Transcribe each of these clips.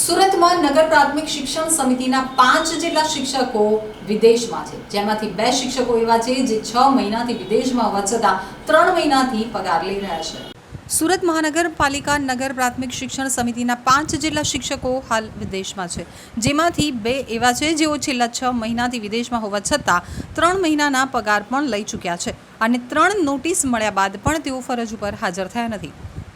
સુરતમાં નગર પ્રાથમિક શિક્ષણ સમિતિના પાંચ જેટલા શિક્ષકો વિદેશમાં છે. જેમાંથી બે શિક્ષકો એવા છે જે છ મહિનાથી વિદેશમાં હોવા છતાં ત્રણ મહિનાથી પગાર લઈ રહ્યા છે. સુરત મહાનગરપાલિકા નગર પ્રાથમિક શિક્ષણ સમિતિના પાંચ જેટલા શિક્ષકો હાલ વિદેશમાં છે. જેમાંથી બે એવા છે જેઓ છેલ્લા છ મહિનાથી વિદેશમાં હોવા છતાં ત્રણ મહિનાના પગાર પણ લઈ ચૂક્યા છે. અને ત્રણ નોટિસ મળ્યા બાદ પણ તેઓ ફરજ ઉપર હાજર થયા નથી.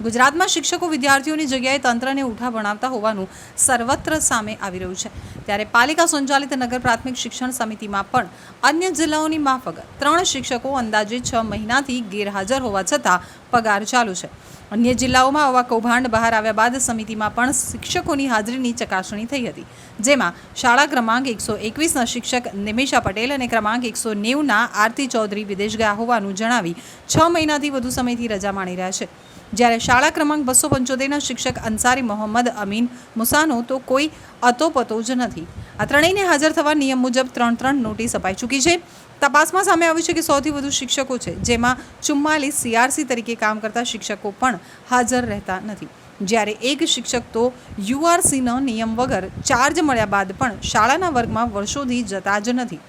ગુજરાતમાં શિક્ષકો વિદ્યાર્થીઓની જગ્યાએ તંત્રને ઉઠા ભણાવતા હોવાનું સર્વત્ર સામે આવી રહ્યું છે. ત્યારે પાલિકા સંચાલિત નગર પ્રાથમિક શિક્ષણ સમિતિમાં પણ અન્ય જિલ્લાઓની માફક ત્રણ શિક્ષકો અંદાજે છ મહિનાથી ગેરહાજર હોવા છતાં પગાર ચાલુ છે. અન્ય જિલ્લાઓમાં આવા કૌભાંડ બહાર આવ્યા બાદ સમિતિમાં પણ શિક્ષકોની હાજરીની ચકાસણી થઈ હતી. જેમાં શાળા ક્રમાંક એકસો એકવીસના શિક્ષક નિમિષા પટેલ અને ક્રમાંક એકસો નેવુંના આરતી ચૌધરી વિદેશ ગયા હોવાનું જણાવી છ મહિનાથી વધુ સમયથી રજા માણી રહ્યા છે. જ્યારે શાળા ક્રમાંક બસો પંચોતેરના શિક્ષક અંસારી મોહમ્મદ અમીન મુસાનો તો કોઈ અતોપતો જ નથી. આ ત્રણેયને હાજર થવા નિયમ મુજબ ત્રણ ત્રણ નોટિસ અપાઈ ચૂકી છે. તપાસમાં સામે આવ્યું છે કે સૌથી વધુ શિક્ષકો છે, જેમાં ચુમ્માલીસ સીઆરસી તરીકે કામ કરતા શિક્ષકો પણ હાજર રહેતા નથી. જ્યારે એક શિક્ષક તો યુઆરસીનો નિયમ વગર ચાર્જ મળ્યા બાદ પણ શાળાના વર્ગમાં વર્ષોથી જતા જ નથી.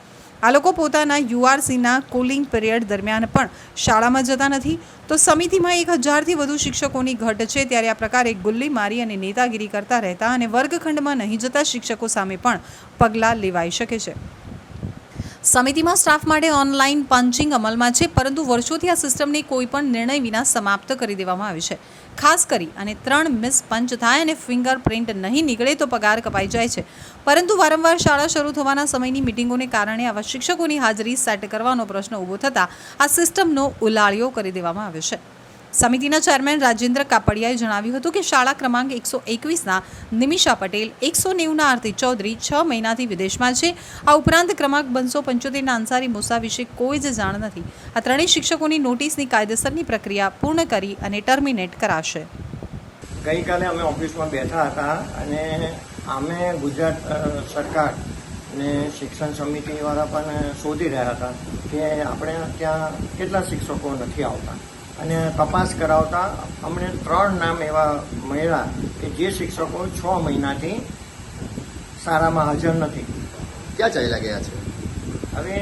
આ લોકો પોતાના યુઆરસીના કુલિંગ પિરિયડ દરમિયાન પણ શાળામાં જતા નથી. તો સમિતિમાં એક હજારથી વધુ શિક્ષકોની ઘટ છે. ત્યારે આ પ્રકારે ગુલ્લી મારી અને નેતાગીરી કરતા રહેતા અને વર્ગખંડમાં નહીં જતા શિક્ષકો સામે પણ પગલાં લેવાઈ શકે છે. સમિતિમાં સ્ટાફ માટે ઓનલાઈન પંચિંગ અમલમાં છે, પરંતુ વર્ષોથી આ સિસ્ટમને કોઈ પણ નિર્ણય વિના સમાપ્ત કરી દેવામાં આવી છે. ખાસ કરી અને ત્રણ મિસ પંચ થાય અને ફિંગર પ્રિન્ટ નહીં નીકળે તો પગાર કપાઈ જાય છે. પરંતુ વારંવાર શાળા શરૂ થવાના સમયની મિટિંગોને કારણે આવા શિક્ષકોની હાજરી સેટ કરવાનો પ્રશ્ન ઊભો થતાં આ સિસ્ટમનો ઉલાળ્યો કરી દેવામાં આવ્યો છે. સમિતિના ચેરમેન રાજેન્દ્ર કાપડિયાએ જણાવ્યું હતું કે શાળા ક્રમાંક એકસો એકવીસના નિમિષા પટેલ, એકસો નેવુંના આરતી ચૌધરી, છ મહિનાથી વિદેશમાં છે. આ ઉપરાંત ક્રમાંક બનસો પંચોતેરના અંસારી મુસા વિશે કોઈ જ જાણ નથી. આ ત્રણેય શિક્ષકોની નોટિસની કાયદેસરની પ્રક્રિયા પૂર્ણ કરી અને ટર્મિનેટ કરાશે. ગઈકાલે અમે ઓફિસમાં બેઠા હતા અને અમે ગુજરાત સરકાર ને શિક્ષણ સમિતિવાળા પણ શોધી રહ્યા હતા કે આપણે ત્યાં કેટલા શિક્ષકો નથી આવતા. અને તપાસ કરાવતા અમને ત્રણ નામ એવા મળ્યા કે જે શિક્ષકો છ મહિનાથી શાળામાં હાજર નથી. ક્યાં ચાલ્યા ગયા છે? હવે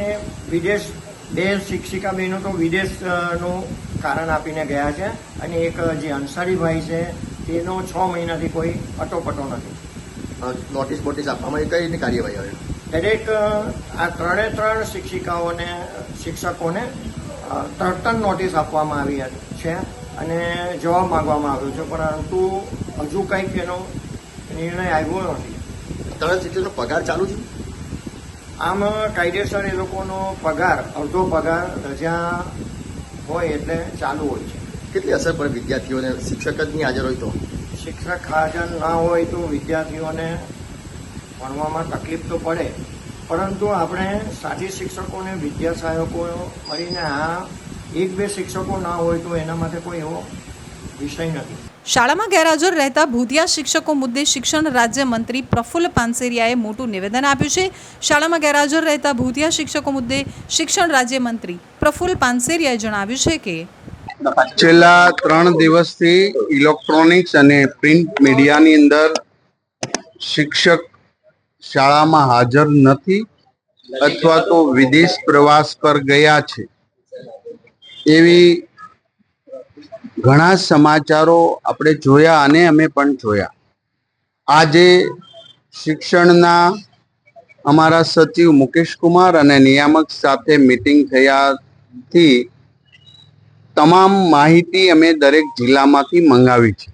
વિદેશ બે શિક્ષિકા બહેનો તો વિદેશનું કારણ આપીને ગયા છે અને એક જે અંસારીભાઈ છે તેનો છ મહિનાથી કોઈ અટોપટો નથી. નોટિસ બોટિસ આપવામાં કઈ રીતની કાર્યવાહી હવે દરેક આ ત્રણે ત્રણ શિક્ષિકાઓને શિક્ષકોને તરત નોટિસ આપવામાં આવી છે અને જવાબ માંગવામાં આવ્યો છે પરંતુ હજુ કંઈક એનો નિર્ણય આવ્યો નથી. ત્રણ તો પગાર ચાલુ છે? આમ કાયદેસર એ લોકોનો પગાર અડધો પગાર રજા હોય એટલે ચાલુ હોય છે. કેટલી અસર પડે વિદ્યાર્થીઓને? શિક્ષક જ નહીં હાજર હોય તો? શિક્ષક હાજર ના હોય તો વિદ્યાર્થીઓને ભણવામાં તકલીફ તો પડે પરંતુ આપણે સાથી શિક્ષકોને વિદ્યા સહાયકો મળીને આ એક બે શિક્ષકો ના હોય તો એના માટે કોઈ એવો વિષય નથી. શાળામાં ગેરહાજર રહેતા ભૂતિયા શિક્ષકો મુદ્દે શિક્ષણ રાજ્યમંત્રી પ્રફુલ્લ પાનસેરિયાએ મોટું નિવેદન આપ્યું છે. શાળામાં ગેરહાજર રહેતા ભૂતિયા શિક્ષકો મુદ્દે શિક્ષણ રાજ્યમંત્રી પ્રફુલ્લ પાનસેરિયાએ જણાવ્યું છે કે છેલ્લા ત્રણ દિવસથી ઇલેક્ટ્રોનિક્સ અને પ્રિન્ટ મીડિયાની અંદર શિક્ષક શાળામાં હાજર નથી અથવા તો વિદેશ પ્રવાસ પર ગયા છે. એવી ઘણા સમાચારો આપણે જોયા અને અમે પણ જોયા. આજે શિક્ષણના અમારા સચિવ મુકેશ કુમાર અને નિયામક સાથે મીટિંગ થયાથી તમામ માહિતી અમે દરેક જિલ્લામાંથી મંગાવી છે.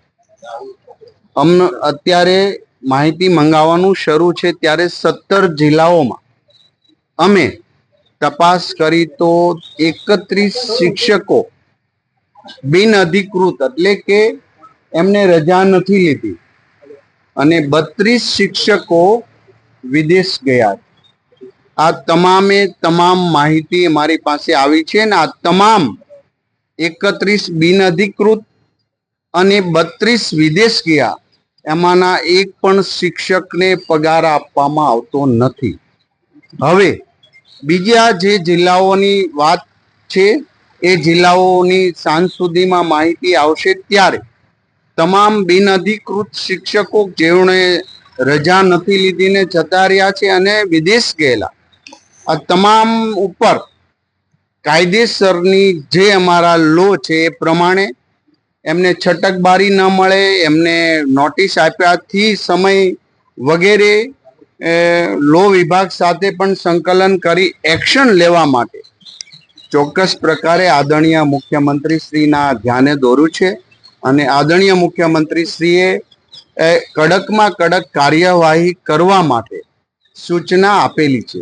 અમને અત્યારે માહિતી મંગાવવાનું શરૂ છે ત્યારે સત્તર જિલ્લાઓમાં. અમે તપાસ કરી તો એકત્રીસ શિક્ષકો બિન અધિકૃત એટલે કે એમને રજા નથી લીધી. અને બત્રીસ શિક્ષકો વિદેશ ગયા. આ તમામે તમામ માહિતી અમારી પાસે આવી છે અને આ તમામ એકત્રીસ બિનઅધિકૃત અને બત્રીસ વિદેશ ગયા. એમાંના એક પણ શિક્ષકને પગાર આપવામાં આવતો નથી. હવે, બીજા જે જિલ્લાઓની વાત છે, એ જિલ્લાઓની સાંજ સુધીમાં માહિતી આવશે ત્યારે તમામ બિનઅધિકૃત શિક્ષકો જેઓને રજા નથી લીધીને જતા રહ્યા છે અને વિદેશ ગયેલા, આ તમામ ઉપર કાયદેસરની જે અમારા લો છે એ પ્રમાણે એમને છટકબારી ન મળે, એમને નોટિસ આપ્યાથી સમય વગેરે લો વિભાગ સાથે પણ સંકલન કરી એક્શન લેવા માટે. ચોક્કસ પ્રકારે આદરણીય મુખ્યમંત્રી શ્રીના ધ્યાને દોર્યું છે અને આદરણીય મુખ્યમંત્રી શ્રીએ કડકમાં કડક કાર્યવાહી કરવા માટે સૂચના આપેલી છે.